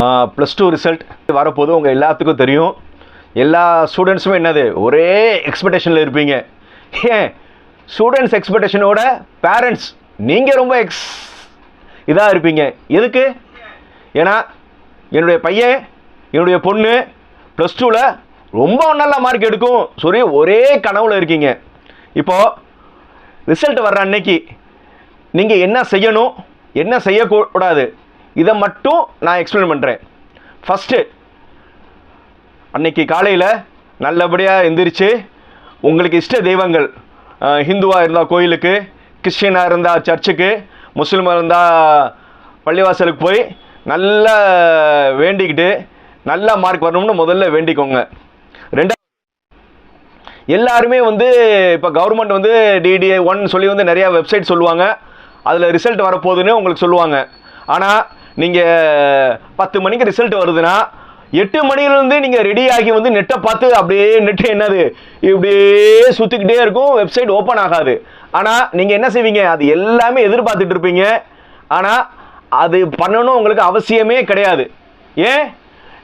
Plus two result வரப்போது உங்கள் எல்லாத்துக்கும் தெரியும். எல்லா ஸ்டூடெண்ட்ஸுமே என்னது? ஒரே எக்ஸ்பெக்டேஷனில் இருப்பீங்க. ஏன்? ஸ்டூடெண்ட்ஸ் எக்ஸ்பெக்டேஷனோட பேரண்ட்ஸ் நீங்கள் ரொம்ப எக்ஸ் இதாக இருப்பீங்க. எதுக்கு? ஏன்னா என்னுடைய பையன் என்னுடைய பொண்ணு ப்ளஸ் டூவில் ரொம்ப நல்ல மார்க் எடுக்கும். சொல்லி ஒரே கனவுல இருக்கீங்க. இப்போது ரிசல்ட் வர்ற அன்னைக்கு நீங்கள் என்ன செய்யணும்? என்ன செய்யக்கூடாது? இதை மட்டும் நான் எக்ஸ்பிளைன் பண்ணுறேன் ஃபஸ்ட்டு அன்னைக்கு காலையில் நல்லபடியாக எந்திரிச்சு உங்களுக்கு இஷ்ட தெய்வங்கள் ஹிந்துவாக இருந்தால் கோயிலுக்கு கிறிஸ்டியனாக இருந்தால் சர்ச்சுக்கு முஸ்லீமாக இருந்தால் பள்ளிவாசலுக்கு போய் நல்லா வேண்டிக்கிட்டு நல்ல மார்க் வரணும்னு முதல்ல வேண்டிக்கோங்க. ரெண்டாவது எல்லாருமே வந்து இப்போ கவர்மெண்ட் வந்து டிடிஏ ஒன் சொல்லி வந்து நிறையா வெப்சைட் சொல்லுவாங்க. அதில் ரிசல்ட் வரப்போகுதுன்னு உங்களுக்கு சொல்லுவாங்க. ஆனால் நீங்கள் பத்து மணிக்கு ரிசல்ட் வருதுன்னா எட்டு மணிலேருந்து நீங்கள் ரெடி ஆகி வந்து நெட்டை பார்த்து அப்படியே நெட்டு என்னது? இப்படியே சுற்றிக்கிட்டே இருக்கும். வெப்சைட் ஓப்பன் ஆகாது. ஆனால் நீங்கள் என்ன செய்வீங்க? அது எல்லாமே எதிர்பார்த்துட்டு இருப்பீங்க. ஆனால் அது பண்ணணும் உங்களுக்கு அவசியமே கிடையாது. ஏன்?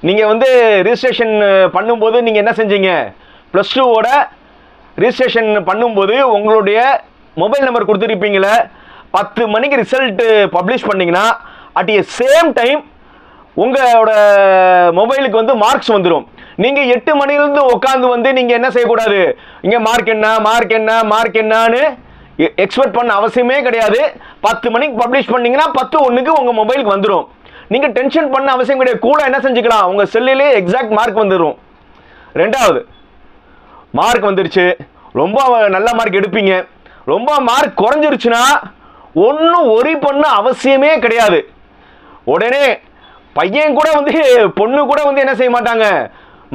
நீங்கள் வந்து ரிஜிஸ்ட்ரேஷன் பண்ணும்போது நீங்கள் என்ன செஞ்சீங்க? ப்ளஸ் டூவோட ரிஜிஸ்ட்ரேஷன் பண்ணும்போது உங்களுடைய மொபைல் நம்பர் கொடுத்துருப்பீங்களே பத்து மணிக்கு ரிசல்ட்டு பப்ளிஷ் பண்ணிங்கன்னா அட் எ சேம் டைம் உங்களோட மொபைலுக்கு வந்து மார்க்ஸ் வந்துடும் நீங்கள் எட்டு மணிலேருந்து உட்காந்து வந்து நீங்கள் என்ன செய்யக்கூடாது? இங்கே மார்க் என்ன மார்க் என்ன மார்க் என்னன்னு எக்ஸ்பெக்ட் பண்ண அவசியமே கிடையாது. பத்து மணிக்கு பப்ளிஷ் பண்ணிங்கன்னா பத்து ஒன்றுக்கு உங்கள் மொபைலுக்கு வந்துடும் நீங்கள் டென்ஷன் பண்ண அவசியம் கிடையாது. கூட என்ன செஞ்சுக்கலாம்? உங்கள் செல்லிலே எக்ஸாக்ட் மார்க் வந்துடும் ரெண்டாவது மார்க் வந்துருச்சு. ரொம்ப நல்ல மார்க் எடுப்பீங்க. ரொம்ப மார்க் குறைஞ்சிருச்சுன்னா ஒன்றும் ஒரி பண்ண அவசியமே கிடையாது. உடனே பையன் கூட வந்து பொண்ணு கூட வந்து என்ன செய்ய மாட்டாங்க?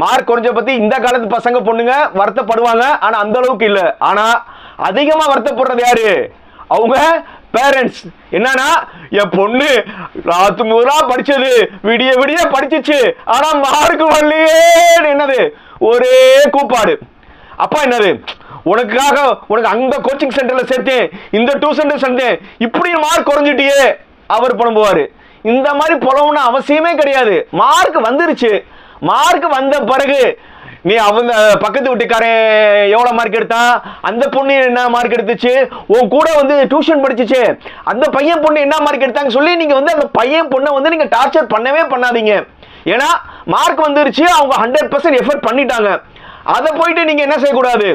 மார்க் குறைஞ்ச பற்றி இந்த காலத்து பசங்க பொண்ணுங்க வருத்தப்படுவாங்க. ஆனால் அந்த அளவுக்கு இல்லை. ஆனால் அதிகமாக வருத்தப்படுறது யாரு? அவங்க பேரண்ட்ஸ் என்னன்னா என் பொண்ணு ராத்து முதலா படிச்சது. விடிய விடிய படிச்சிச்சு. ஆனா மார்க் வரலையே என்னது? ஒரே கூப்பாடு. அப்பா என்னது? உனக்காக உனக்கு அந்த கோச்சிங் சென்டர்ல சேர்த்தேன். இந்த டியூஷன் சேர்த்தேன். இப்படி மார்க் குறைஞ்சிட்டியே. அவர் பண்ணுவாரு இந்த மாதிரி புலவுன்னு அவசியமே கிடையாது. மார்க் வந்துருச்சு. மார்க் வந்த பிறகு நீ அவங்க பக்கத்து வீட்டுக்காரன் எவ்வளோ மார்க் எடுத்தான் அந்த பொண்ணு என்ன மார்க் எடுத்துச்சு? உன் கூட வந்து டியூஷன் படிச்சிச்சு. அந்த பையன் பொண்ணு என்ன மார்க் எடுத்தாங்க சொல்லி நீங்கள் வந்து அந்த பையன் பொண்ணை வந்து நீங்கள் டார்ச்சர் பண்ணவே பண்ணாதீங்க. ஏன்னா மார்க் வந்துருச்சு அவங்க ஹண்ட்ரட் பர்சன்ட் எஃபர்ட் பண்ணிட்டாங்க. அதை போயிட்டு நீங்கள் என்ன செய்யக்கூடாது?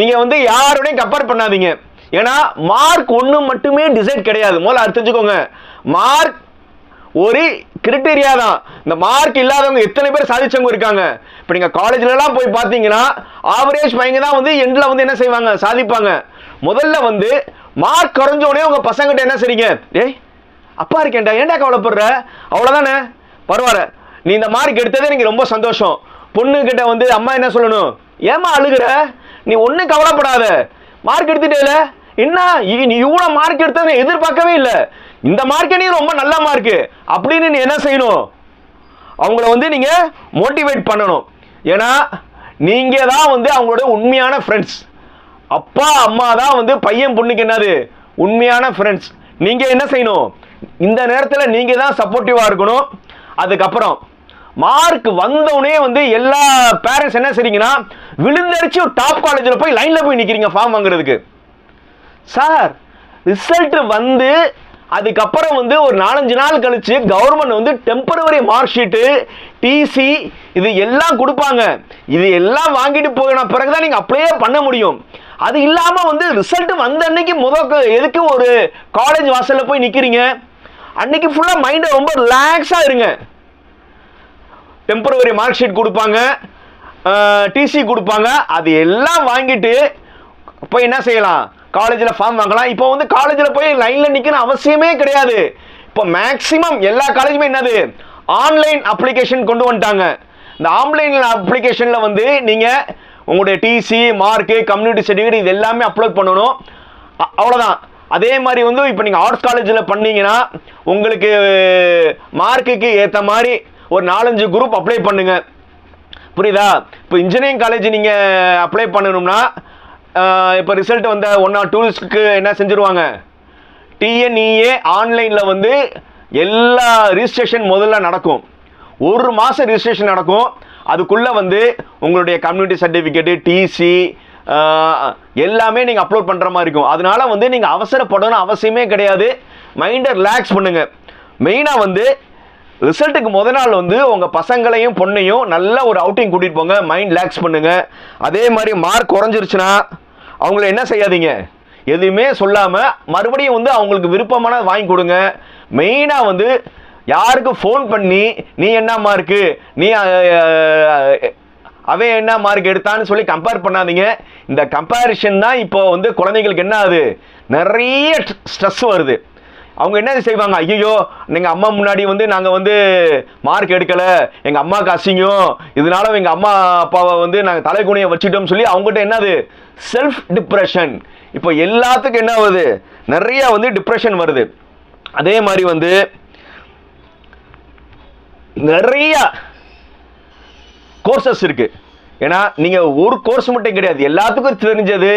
நீங்கள் வந்து யாரோடையும் கம்பேர் பண்ணாதீங்க. ஏன்னா மார்க் ஒன்று மட்டுமே டிசைட் கிடையாது. முதல்ல அது தெரிஞ்சுக்கோங்க. மார்க் ஒரு கிரிட்டீரியா தான். இந்த மார்க் இல்லாதவங்க எத்தனை பேர் சாதிச்சவங்க இருக்காங்க? இப்போ நீங்கள் காலேஜ்லலாம் போய் பார்த்தீங்கன்னா ஆவரேஜ் பையங்க தான் வந்து எண்டில் வந்து என்ன செய்வாங்க? சாதிப்பாங்க. முதல்ல வந்து மார்க் குறைஞ்சோடனே உங்கள் பசங்கிட்ட என்ன செய்றீங்க? டேய் அப்பா இருக்கேன்டா. ஏன்டா கவலைப்படுற? அவ்வளோதானே பரவாயில்ல. நீ இந்த மார்க் எடுத்ததே எனக்கு ரொம்ப சந்தோஷம். பொண்ணுக்கிட்ட வந்து அம்மா என்ன சொல்லணும்? ஏமா அழுகுற? நீ ஒன்றும் கவலைப்படாத. மார்க் எடுத்துட்டேல? என்ன? இ- நீ இவ்வளோ மார்க் எடுத்தது எதிர்பார்க்கவே இல்லை. இந்த மார்க்கே நீ ரொம்ப நல்ல மார்க்கு அப்படின்னு நீ என்ன செய்யணும்? அவங்கள வந்து நீங்கள் மோட்டிவேட் பண்ணணும். ஏன்னா நீங்கள் தான் வந்து அவங்களோட உண்மையான ஃப்ரெண்ட்ஸ் அப்பா அம்மா தான் வந்து பையன் பொண்ணுக்கு என்னது? உண்மையான ஃப்ரெண்ட்ஸ் நீங்கள் என்ன செய்யணும்? இந்த நேரத்தில் நீங்கள் தான் சப்போர்ட்டிவாக இருக்கணும். அதுக்கப்புறம் மார்க் வந்தவுடனே வந்து எல்லா பேரண்ட்ஸ் என்ன செய்றீங்கன்னா விழுந்தரிச்சு டாப் காலேஜில் போய் லைனில் போய் நிற்கிறீங்க ஃபார்ம் வாங்குறதுக்கு. சார் ரிசல்ட் வந்து அதுக்கப்புறம் வந்து ஒரு நாலஞ்சு நாள் கழிச்சு கவர்மெண்ட் வந்து டெம்பரவரி மார்க் ஷீட்டு டிசி இது எல்லாம் கொடுப்பாங்க. இது எல்லாம் வாங்கிட்டு போயின பிறகுதான் நீங்க அப்ளையே பண்ண முடியும். அது இல்லாம வந்து ரிசல்ட் வந்த அன்னைக்கு முதல் எதுக்கு ஒரு காலேஜ் வாசல்ல போய் நிக்கிறீங்க? அன்னைக்கு ஃபுல்லா மைண்டை ரொம்ப ரிலாக்ஸா இருங்க. டெம்பரவரி மார்க் ஷீட் கொடுப்பாங்க. டிசி கொடுப்பாங்க. அது எல்லாம் வாங்கிட்டு போய் என்ன செய்யலாம்? காலேஜில் ஃபார்ம் வாங்கலாம். இப்போ வந்து காலேஜில் போய் லைனில் நிற்கணும் அவசியமே கிடையாது. இப்போ மேக்ஸிமம் எல்லா காலேஜுமே என்னது? ஆன்லைன் அப்ளிகேஷன் கொண்டு வந்துட்டாங்க. இந்த ஆன்லைன் அப்ளிகேஷனில் வந்து நீங்கள் உங்களுடைய டிசி மார்க்கு கம்யூனிட்டி சர்டிஃபிகேட் இது எல்லாமே அப்லோட் பண்ணணும். அவ்வளோதான் அதே மாதிரி வந்து இப்போ நீங்கள் ஆர்ட்ஸ் காலேஜில் பண்ணீங்கன்னா உங்களுக்கு மார்க்குக்கு ஏற்ற மாதிரி ஒரு நாலஞ்சு குரூப் அப்ளை பண்ணுங்கள் புரியுதா? இப்போ இன்ஜினியரிங் காலேஜ் நீங்கள் அப்ளை பண்ணணும்னா இப்போ ரிசல்ட் வந்த ஒன் ஆர் என்ன செஞ்சுருவாங்க? டிஎன்இஏ ஆன்லைனில் வந்து எல்லா ரிஜிஸ்ட்ரேஷன் முதல்ல நடக்கும். ஒரு மாதம் ரிஜிஸ்ட்ரேஷன் நடக்கும். அதுக்குள்ளே வந்து உங்களுடைய கம்யூனிட்டி சர்டிஃபிகேட்டு டிசி எல்லாமே நீங்கள் அப்லோட் பண்ணுற மாதிரி இருக்கும். அதனால வந்து நீங்கள் அவசரப்படணும் அவசியமே கிடையாது. மைண்டை ரிலாக்ஸ் பண்ணுங்கள் மெயினாக வந்து ரிசல்ட்டுக்கு முத நாள் வந்து உங்கள் பசங்களையும் பொண்ணையும் நல்ல ஒரு அவுட்டிங் கூட்டிகிட்டு போங்க. மைண்ட் ரிலாக்ஸ் பண்ணுங்க. அதே மாதிரி மார்க் குறைஞ்சிருச்சுன்னா அவங்கள என்ன செய்யாதீங்க? எதுவுமே சொல்லாமல் மறுபடியும் வந்து அவங்களுக்கு விருப்பமான வாங்கி கொடுங்க. மெயினாக வந்து யாருக்கு ஃபோன் பண்ணி நீ என்ன மார்க்கு நீ அவன் என்ன மார்க் எடுத்தான்னு சொல்லி கம்பேர் பண்ணாதீங்க. இந்த கம்பேரிஷன் தான் இப்போ வந்து குழந்தைங்களுக்கு என்ன ஆகுது? நிறைய ஸ்ட்ரெஸ் வருது. அவங்க என்ன செய்வாங்க? ஐயோ எங்கள் அம்மா முன்னாடி வந்து நாங்கள் வந்து மார்க் எடுக்கலை. எங்கள் அம்மாவுக்கு அசிங்கம். இதனால எங்கள் அம்மா அப்பாவை வந்து நாங்கள் தலைகுனியை வச்சுட்டோம்னு சொல்லி அவங்ககிட்ட என்னது? செல்ஃப் டிப்ரெஷன் இப்போ எல்லாத்துக்கும் என்ன ஆகுது நிறைய வந்து டிப்ரெஷன் வருது. அதே மாதிரி வந்து நிறைய கோர்சஸ் இருக்கு. ஏன்னா நீங்கள் ஒரு கோர்ஸ் மட்டும் கிடையாது. எல்லாத்துக்கும் தெரிஞ்சது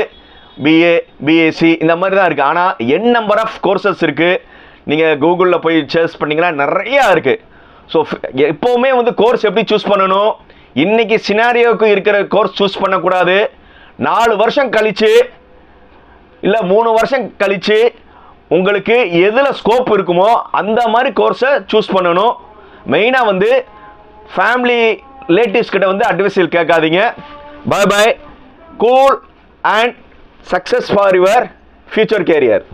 பிஏ பிஎஸ்சி இந்த மாதிரி தான் இருக்குது ஆனால் என் நம்பர் ஆஃப் கோர்சஸ் இருக்குது நீங்கள் கூகுளில் போய் சர்ச் பண்ணீங்கன்னா நிறையா இருக்குது ஸோ எப்போவுமே வந்து கோர்ஸ் எப்படி சூஸ் பண்ணணும்? இன்றைக்கி சினாரியோவுக்கு இருக்கிற கோர்ஸ் சூஸ் பண்ணக்கூடாது. நாலு வருஷம் கழித்து இல்லை மூணு வருஷம் கழித்து உங்களுக்கு எதில் ஸ்கோப் இருக்குமோ அந்த மாதிரி கோர்ஸை சூஸ் பண்ணணும். மெயினாக வந்து ஃபேமிலி ரிலேட்டிவ்ஸ் கிட்ட வந்து அட்வைஸில் கேட்காதீங்க. Bye bye cool and success for your future career